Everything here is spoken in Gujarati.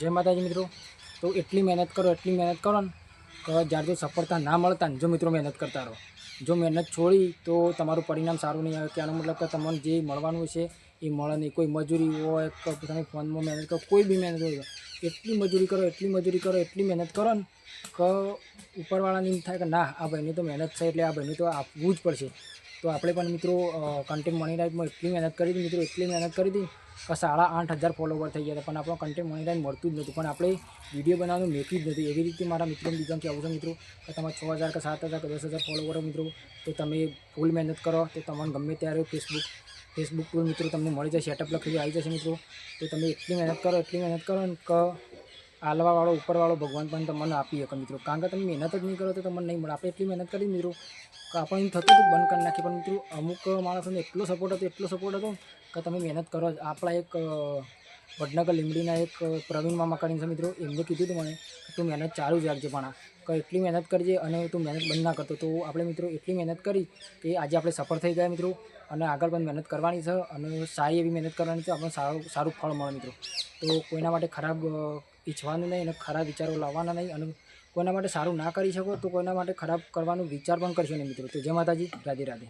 જય માતાજી મિત્રો. તો એટલી મહેનત કરો, એટલી મહેનત કરો ને કે જ્યારે સફળતા ના મળતા ને, જો મિત્રો મહેનત કરતા રહો. જો મહેનત છોડી તો તમારું પરિણામ સારું નહીં આવે કે આનો મતલબ કે તમને જે મળવાનું છે એ મળે નહીં. કોઈ મજૂરી હોય કે તમે ફોનમાં મહેનત કરો, કોઈ બી મહેનત હોય, એટલી મજૂરી કરો, એટલી મજૂરી કરો, એટલી મહેનત કરો ને કે ઉપરવાળાને એમ થાય કે ના, આ ભાઈની તો મહેનત છે એટલે આ ભાઈને તો આપવું જ પડશે. તો આપણે પણ મિત્રો કન્ટેન્ટ મની રાઇટમાં એટલી મહેનત કરી હતી, મિત્રો એટલી મહેનત કરી હતી કે સાડા આઠ હજાર ફોલોવર થઈ ગયા હતા, પણ આપણો કન્ટેન્ટ મની રાઇટ મળતું જ નહોતું. પણ આપણે વીડિયો બનાવવાનું મેકી જ નથી એવી રીતે મારા મિત્રોને બીજા કહેવું છે, મિત્રો, કે તમારે છ હજાર કે સાત હજાર કે દસ હજાર ફોલોવર મિત્રો, તો તમે ફૂલ મહેનત કરો, તો તમને ગમે ત્યારે ફેસબુક ફેસબુક પર મિત્રો તમને મળી જાય સેટઅપ લખેલું આવી જશે મિત્રો. તો તમે એટલી મહેનત કરો, એટલી મહેનત કરો ને કે આલવાવાળો, ઉપરવાળો ભગવાન પણ તમને આપી શકે મિત્રો. કારણ કે તમે મહેનત જ નહીં કરો તો તમને નહીં મળે. આપણે એટલી મહેનત કરી મિત્રો આપણે એમ થતું હતું બંધ કરી નાખીએ. પણ મિત્રો, અમુક માણસોને એટલો સપોર્ટ હતો, એટલો સપોર્ટ હતો કે તમે મહેનત કરો. આપણા એક વડનગર લીમડીના એક પ્રવીણ મામા કરીને છે મિત્રો, એમને કીધું હતું મને કે તું મહેનત ચાલુ જ રાખજે પણ કે એટલી મહેનત કરજે અને તું મહેનત બંધ ના કરતો. તો આપણે મિત્રો એટલી મહેનત કરી કે આજે આપણે સફળ થઈ ગયા મિત્રો અને આગળ પણ મહેનત કરવાની છે અને સારી એવી મહેનત કરવાની છે, આપણને સારું સારું ફળ મળે મિત્રો. તો કોઈના માટે ખરાબ ઈચ્છવાનું નહીં અને ખરાબ વિચારો લાવવાના નહીં અને કોઈના માટે સારું ના કરી શકો તો કોઈના માટે ખરાબ કરવાનું વિચાર પણ કરશો નહીં મિત્રો. તો જય માતાજી, રાધે રાધે.